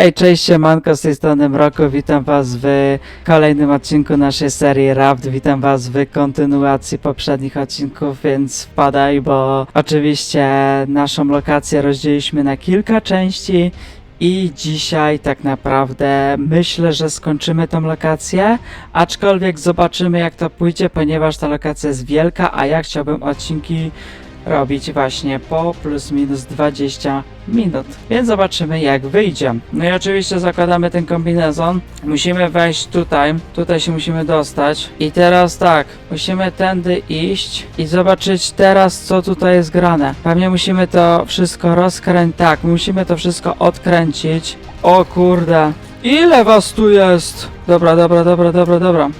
Hej, cześć, siemanko, z tej strony Mroko, witam was w kolejnym odcinku naszej serii Raft, witam was w kontynuacji poprzednich odcinków, więc wpadaj, bo oczywiście naszą lokację rozdzieliliśmy na kilka części i dzisiaj tak naprawdę myślę, że skończymy tą lokację, aczkolwiek zobaczymy jak to pójdzie, ponieważ ta lokacja jest wielka, a ja chciałbym odcinki robić właśnie po plus minus 20 minut. Więc zobaczymy jak wyjdzie. No i oczywiście zakładamy ten kombinezon. Musimy wejść tutaj. Tutaj się musimy dostać. I teraz tak, musimy tędy iść i zobaczyć teraz co tutaj jest grane. Pewnie musimy to wszystko rozkręcić. Tak, musimy to wszystko odkręcić. O kurde. Ile was tu jest? Dobra, dobra, dobra, dobra, dobra.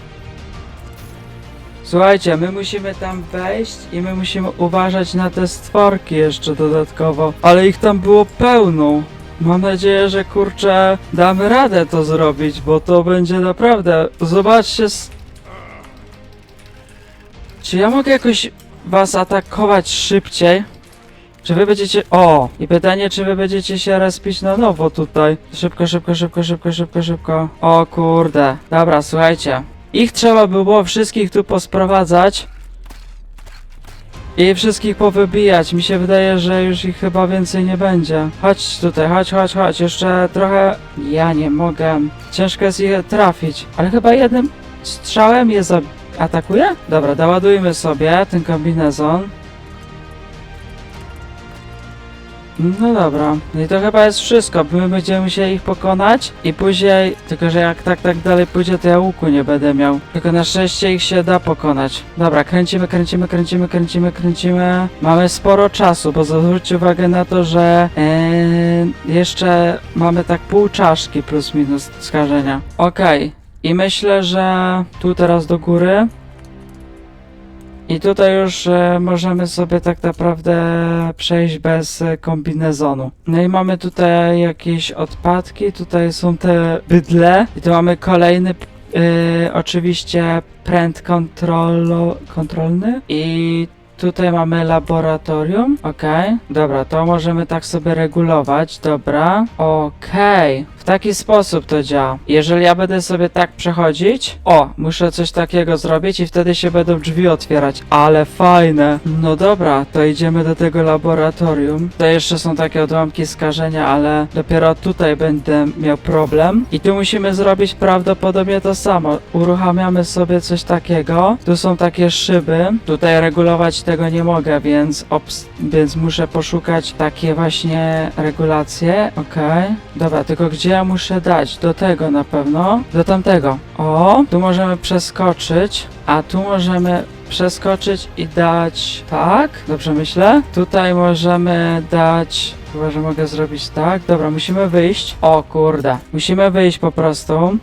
Słuchajcie, my musimy tam wejść i my musimy uważać na te stworki jeszcze dodatkowo. Ale ich tam było pełno. Mam nadzieję, że kurczę damy radę to zrobić, bo to będzie naprawdę. Zobaczcie. Czy ja mogę jakoś was atakować szybciej? Czy wy będziecie. O! I pytanie, czy wy będziecie się respić na nowo tutaj? Szybko, szybko, szybko, szybko, szybko, szybko. O kurde. Dobra, słuchajcie. Ich trzeba było wszystkich tu posprowadzać. I wszystkich powybijać. Mi się wydaje, że już ich chyba więcej nie będzie. Chodź tutaj, chodź, chodź, chodź. Jeszcze trochę. Ja nie mogę. Ciężko jest ich trafić. Ale chyba jednym strzałem je za... atakuje? Dobra, doładujmy sobie ten kombinezon. No dobra, no i to chyba jest wszystko. My będziemy musieli ich pokonać i później, tylko że jak tak tak dalej pójdzie, to ja łuku nie będę miał. Tylko na szczęście ich się da pokonać. Dobra, kręcimy, kręcimy, kręcimy, kręcimy, kręcimy. Mamy sporo czasu, bo zwróćcie uwagę na to, że yy, jeszcze mamy tak pół czaszki plus minus skażenia. Okej, i myślę, że tu teraz do góry. I tutaj już e, możemy sobie tak naprawdę przejść bez e, kombinezonu. No i mamy tutaj jakieś odpadki, tutaj są te bydle. I tu mamy kolejny e, oczywiście pręt kontrolo, kontrolny. I tutaj mamy laboratorium, okej, dobra, to możemy tak sobie regulować, dobra, w taki sposób to działa. Jeżeli ja będę sobie tak przechodzić, o, muszę coś takiego zrobić i wtedy się będą drzwi otwierać, ale fajne. No dobra, to idziemy do tego laboratorium. To jeszcze są takie odłamki skażenia, ale dopiero tutaj będę miał problem. I tu musimy zrobić prawdopodobnie to samo. Uruchamiamy sobie coś takiego. Tu są takie szyby. Tutaj regulować tego nie mogę, więc, więc muszę poszukać takie właśnie regulacje. Okej. Dobra, tylko gdzie ja muszę dać? Do tego na pewno. Do tamtego. O, tu możemy przeskoczyć, a tu możemy przeskoczyć i dać tak. Dobrze myślę. Tutaj możemy dać. Chyba, że mogę zrobić tak. Dobra, musimy wyjść. O kurde. Musimy wyjść po prostu.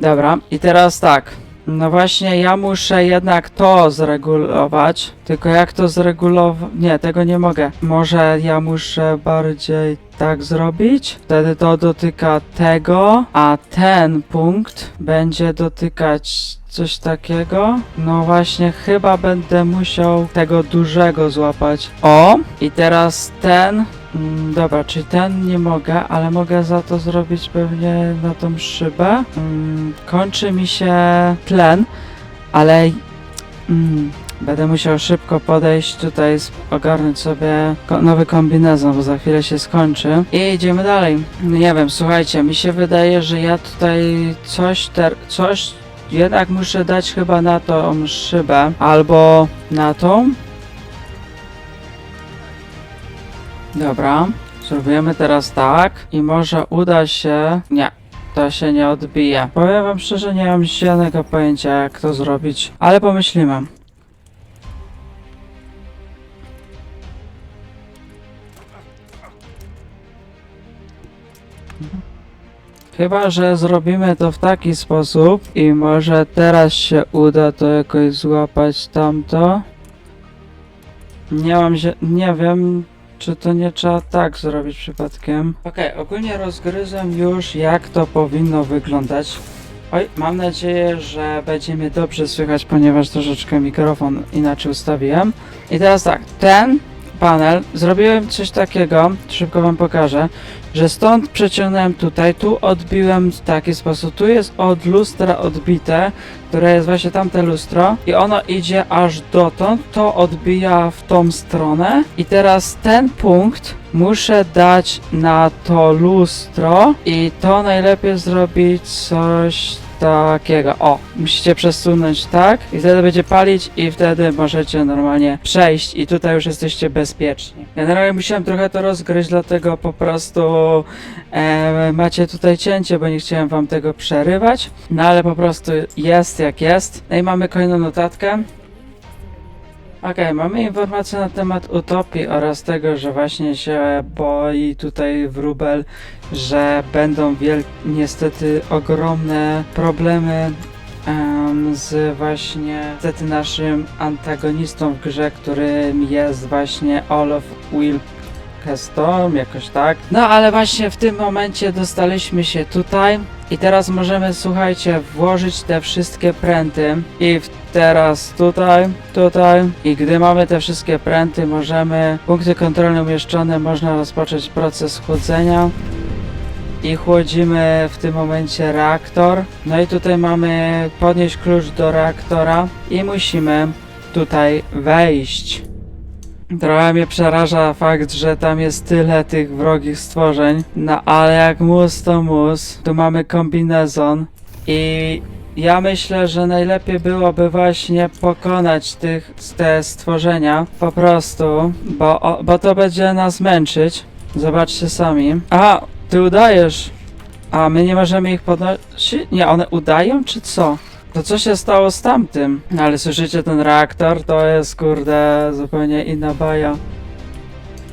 Dobra, i teraz tak. No właśnie, ja muszę jednak to zregulować. Tylko jak to zregulować? Nie, tego nie mogę. Może ja muszę bardziej tak zrobić? Wtedy to dotyka tego, a ten punkt będzie dotykać coś takiego. No właśnie, chyba będę musiał tego dużego złapać. O! I teraz ten. Mm, dobra, czyli ten nie mogę, ale mogę za to zrobić pewnie na tą szybę. Mm, kończy mi się tlen, ale mm, będę musiał szybko podejść tutaj, ogarnąć sobie nowy kombinezon, bo za chwilę się skończy. I idziemy dalej. Nie wiem, słuchajcie, mi się wydaje, że ja tutaj coś, coś jednak muszę dać chyba na tą szybę, albo na tą. Dobra, zrobimy teraz tak i może uda się... Nie, to się nie odbije. Powiem wam szczerze, nie mam zielonego pojęcia jak to zrobić, ale pomyślimy. Chyba, że zrobimy to w taki sposób i może teraz się uda to jakoś złapać tamto. Nie mam się, nie wiem, czy to nie trzeba tak zrobić przypadkiem. Okej, ogólnie rozgryzłem już jak to powinno wyglądać. Oj, mam nadzieję, że będzie mnie dobrze słychać, ponieważ troszeczkę mikrofon inaczej ustawiłem. I teraz tak, ten panel, zrobiłem coś takiego, szybko wam pokażę. Że stąd przeciągnąłem tutaj, tu odbiłem w taki sposób. Tu jest od lustra odbite, które jest właśnie tamte lustro i ono idzie aż dotąd, to odbija w tą stronę i teraz ten punkt muszę dać na to lustro i to najlepiej zrobić coś takiego. O, musicie przesunąć tak i wtedy będzie palić i wtedy możecie normalnie przejść i tutaj już jesteście bezpieczni. Generalnie musiałem trochę to rozgryźć, dlatego po prostu e, macie tutaj cięcie, bo nie chciałem wam tego przerywać. No ale po prostu jest jak jest. No i mamy kolejną notatkę. Okej, mamy informację na temat utopii oraz tego, że właśnie się boi tutaj wróbel, że będą wiel- niestety ogromne problemy em, z właśnie niestety naszym antagonistą w grze, którym jest właśnie Olaf Wilkestorm, jakoś tak. No ale właśnie w tym momencie dostaliśmy się tutaj i teraz możemy, słuchajcie, włożyć te wszystkie pręty i teraz tutaj, tutaj i gdy mamy te wszystkie pręty, możemy, punkty kontrolne umieszczone, można rozpocząć proces chłodzenia i chłodzimy w tym momencie reaktor. No i tutaj mamy podnieść klucz do reaktora i musimy tutaj wejść. Trochę mnie przeraża fakt, że tam jest tyle tych wrogich stworzeń, no ale jak mus to mus, tu mamy kombinezon i ja myślę, że najlepiej byłoby właśnie pokonać tych, te stworzenia po prostu, bo, o, bo to będzie nas męczyć. Zobaczcie sami. A, ty udajesz. A my nie możemy ich podnosić? Nie, one udają czy co? To co się stało z tamtym? No ale słyszycie ten reaktor? To jest kurde zupełnie inna baja.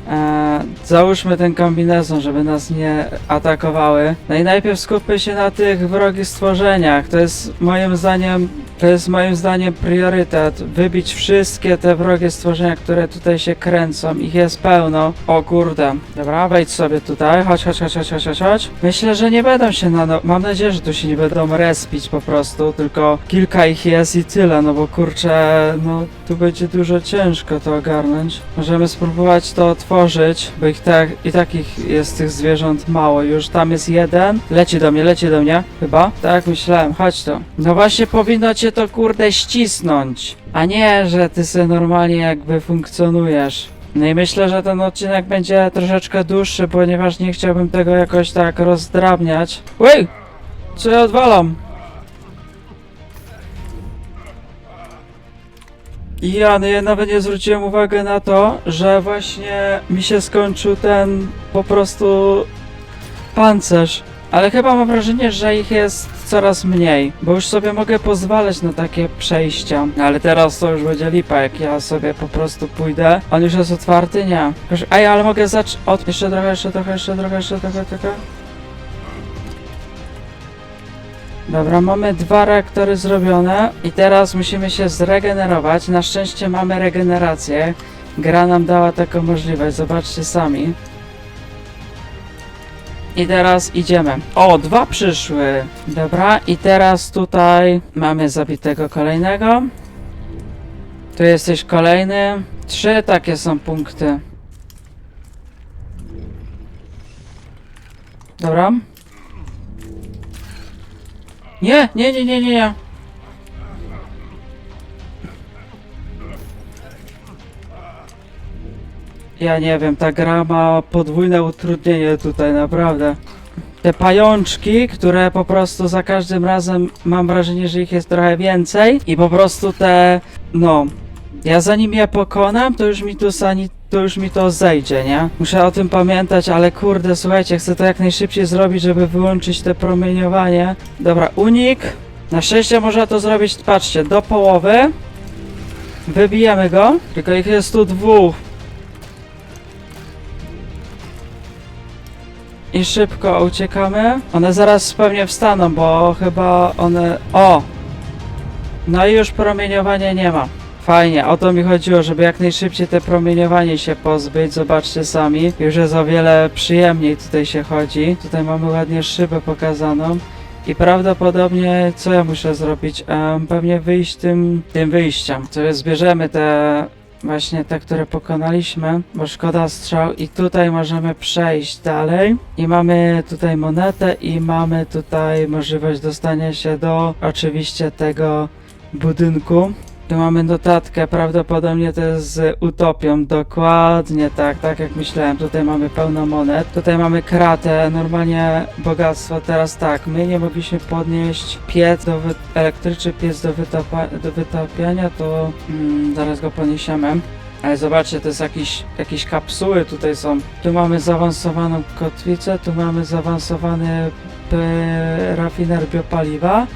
Eee, załóżmy ten kombinezon, żeby nas nie atakowały. No i najpierw skupmy się na tych wrogich stworzeniach. To jest moim zdaniem, to jest moim zdaniem priorytet. Wybić wszystkie te wrogie stworzenia, które tutaj się kręcą. Ich jest pełno. O kurde. Dobra, wejdź sobie tutaj. Chodź, chodź, chodź, chodź, chodź, chodź. Myślę, że nie będą się na no... Mam nadzieję, że tu się nie będą respić po prostu, tylko kilka ich jest i tyle, no bo kurczę, no tu będzie dużo ciężko to ogarnąć. Możemy spróbować to otworzyć, bo ich tak, i takich jest tych zwierząt mało. Już tam jest jeden. Leci do mnie, leci do mnie. Chyba? Tak myślałem, chodź tu. No właśnie powinno cię to kurde ścisnąć. A nie, że ty sobie normalnie jakby funkcjonujesz. No i myślę, że ten odcinek będzie troszeczkę dłuższy, ponieważ nie chciałbym tego jakoś tak rozdrabniać. Ej! Co ja odwalam? Ja, no ja nawet nie zwróciłem uwagi na to, że właśnie mi się skończył ten po prostu pancerz. Ale chyba mam wrażenie, że ich jest coraz mniej, bo już sobie mogę pozwalać na takie przejścia. Ale teraz to już będzie lipa, jak ja sobie po prostu pójdę. On już jest otwarty? Nie. Ej, ale mogę zacząć od... Jeszcze trochę, jeszcze trochę, jeszcze trochę, jeszcze trochę, trochę. Dobra, mamy dwa reaktory zrobione i teraz musimy się zregenerować. Na szczęście mamy regenerację. Gra nam dała taką możliwość, zobaczcie sami. I teraz idziemy. O, dwa przyszły. Dobra, i teraz tutaj mamy zabitego kolejnego. Tu jesteś kolejny. Trzy takie są punkty. Dobra. Nie, nie, nie, nie, nie, nie. Ja nie wiem, ta gra ma podwójne utrudnienie tutaj, naprawdę. Te pajączki, które po prostu za każdym razem mam wrażenie, że ich jest trochę więcej i po prostu te, no, ja zanim je pokonam, to już mi tu sani, to już mi to zejdzie, nie? Muszę o tym pamiętać, ale kurde, słuchajcie, chcę to jak najszybciej zrobić, żeby wyłączyć te promieniowanie. Dobra, unik. Na szczęście można to zrobić, patrzcie, do połowy. Wybijemy go, tylko ich jest tu dwóch. I szybko uciekamy. One zaraz pewnie wstaną, bo chyba one... O! No i już promieniowania nie ma. Fajnie, o to mi chodziło, żeby jak najszybciej te promieniowanie się pozbyć. Zobaczcie sami, już jest o wiele przyjemniej tutaj się chodzi. Tutaj mamy ładnie szybę pokazaną. I prawdopodobnie co ja muszę zrobić? Em, pewnie wyjść tym, tym wyjściem. Sobie zbierzemy te właśnie te, które pokonaliśmy, bo szkoda strzał i tutaj możemy przejść dalej i mamy tutaj monetę i mamy tutaj możliwość dostania się do oczywiście tego budynku. Tu mamy notatkę, prawdopodobnie to jest z utopią, dokładnie tak, tak jak myślałem. Tutaj mamy pełno monet, tutaj mamy kratę, normalnie bogactwo. Teraz tak, my nie mogliśmy podnieść piec do wy- elektryczny piec do, wytapa- do wytapiania, to mm, zaraz go podniesiemy. Ale zobaczcie, to jest jakiś, jakieś kapsuły tutaj są. Tu mamy zaawansowaną kotwicę, tu mamy zaawansowany p- rafiner biopaliwa,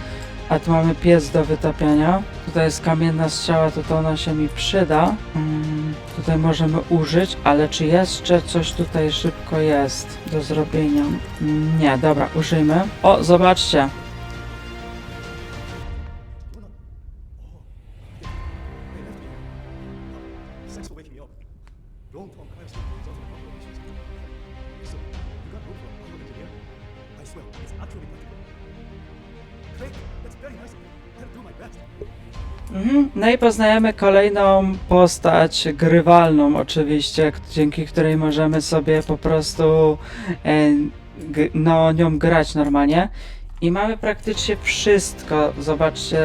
a tu mamy piec do wytapiania. Tutaj jest kamienna strzała, to to ona się mi przyda. Mm, tutaj możemy użyć, ale czy jeszcze coś tutaj szybko jest do zrobienia? Nie, dobra, użyjmy. O, zobaczcie. It's actually Mhm. No i poznajemy kolejną postać grywalną oczywiście, dzięki której możemy sobie po prostu e, no, nią grać normalnie. I mamy praktycznie wszystko, zobaczcie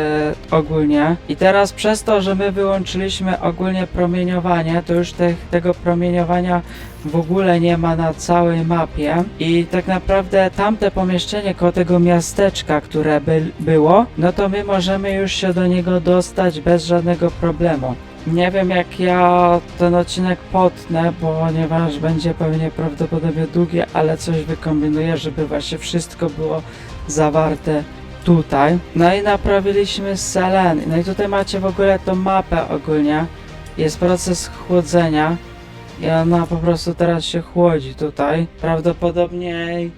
ogólnie. I teraz przez to, że my wyłączyliśmy ogólnie promieniowanie, to już te, tego promieniowania w ogóle nie ma na całej mapie. I tak naprawdę tamte pomieszczenie koło tego miasteczka, które by, było, no to my możemy już się do niego dostać bez żadnego problemu. Nie wiem jak ja ten odcinek potnę, ponieważ będzie pewnie prawdopodobnie długie, ale coś wykombinuję, żeby właśnie wszystko było zawarte tutaj. No i naprawiliśmy selen. No i tutaj macie w ogóle tą mapę ogólnie. Jest proces chłodzenia. I ona po prostu teraz się chłodzi tutaj. Prawdopodobnie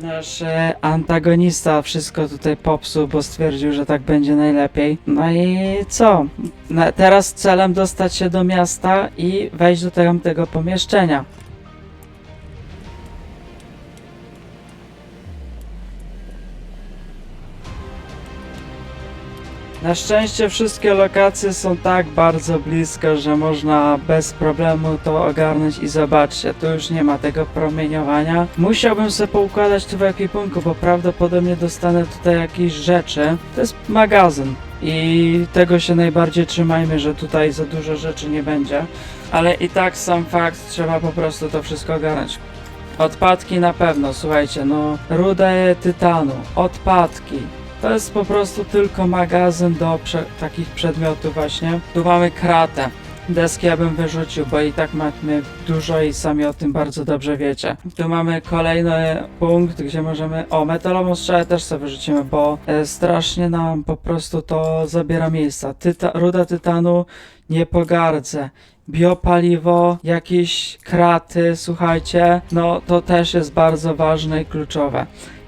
nasz e, antagonista wszystko tutaj popsuł, bo stwierdził, że tak będzie najlepiej. No i co? Teraz celem dostać się do miasta i wejść do tego pomieszczenia. Na szczęście wszystkie lokacje są tak bardzo blisko, że można bez problemu to ogarnąć i zobaczcie, tu już nie ma tego promieniowania. Musiałbym sobie poukładać tu w ekwipunku, bo prawdopodobnie dostanę tutaj jakieś rzeczy. To jest magazyn i tego się najbardziej trzymajmy, że tutaj za dużo rzeczy nie będzie. Ale i tak sam fakt, trzeba po prostu to wszystko ogarnąć. Odpadki na pewno, słuchajcie, no rudę tytanu, odpadki, to jest po prostu tylko magazyn do prze takich przedmiotów właśnie. Tu mamy kratę. Deski ja bym wyrzucił, bo i tak mamy dużo i sami o tym bardzo dobrze wiecie. Tu mamy kolejny punkt, gdzie możemy... O, metalową też sobie wyrzucimy, bo e, strasznie nam po prostu to zabiera miejsca. Tyta ruda tytanu nie pogardzę. Biopaliwo, jakieś kraty, słuchajcie, no to też jest bardzo ważne i kluczowe.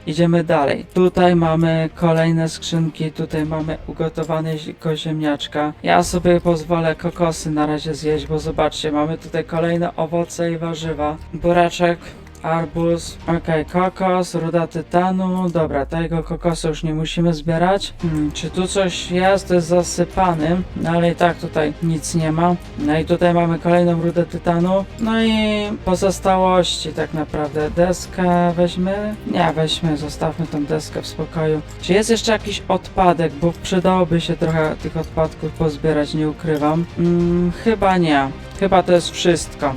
Idziemy dalej. Tutaj mamy kolejne skrzynki, tutaj mamy ugotowanego ziemniaczka. Ja sobie pozwolę kokosy na razie zjeść, bo zobaczcie, mamy tutaj kolejne owoce i warzywa. Buraczek, arbuz, okej, kokos, ruda tytanu, dobra, tego kokosu już nie musimy zbierać. Hmm, czy tu coś jest? To jest zasypany, no ale i tak tutaj nic nie ma. No i tutaj mamy kolejną rudę tytanu. No i pozostałości tak naprawdę. Deskę weźmy? Nie, weźmy, zostawmy tą deskę w spokoju. Czy jest jeszcze jakiś odpadek, bo przydałoby się trochę tych odpadków pozbierać, nie ukrywam. Mm, chyba nie. Chyba to jest wszystko.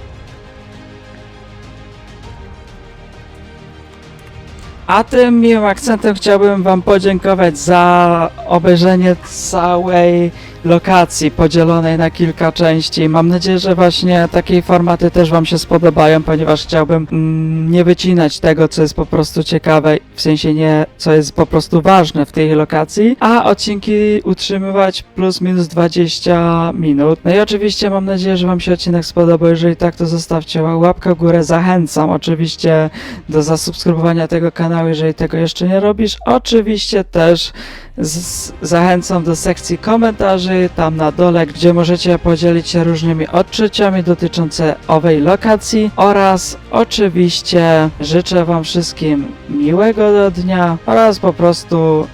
A tym miłym akcentem chciałbym Wam podziękować za obejrzenie całej lokacji podzielonej na kilka części. Mam nadzieję, że właśnie takie formaty też Wam się spodobają, ponieważ chciałbym mm, nie wycinać tego, co jest po prostu ciekawe, w sensie nie, co jest po prostu ważne w tej lokacji, a odcinki utrzymywać plus minus 20 minut. No i oczywiście mam nadzieję, że Wam się odcinek spodobał. Jeżeli tak, to zostawcie łapkę w górę. Zachęcam oczywiście do zasubskrybowania tego kanału, jeżeli tego jeszcze nie robisz. Oczywiście też z, zachęcam do sekcji komentarzy tam na dole, gdzie możecie podzielić się różnymi odczuciami dotyczące owej lokacji oraz oczywiście życzę Wam wszystkim miłego dnia oraz po prostu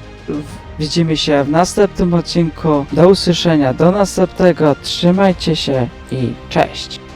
Widzimy się w następnym odcinku. Do usłyszenia, do następnego. Trzymajcie się i cześć.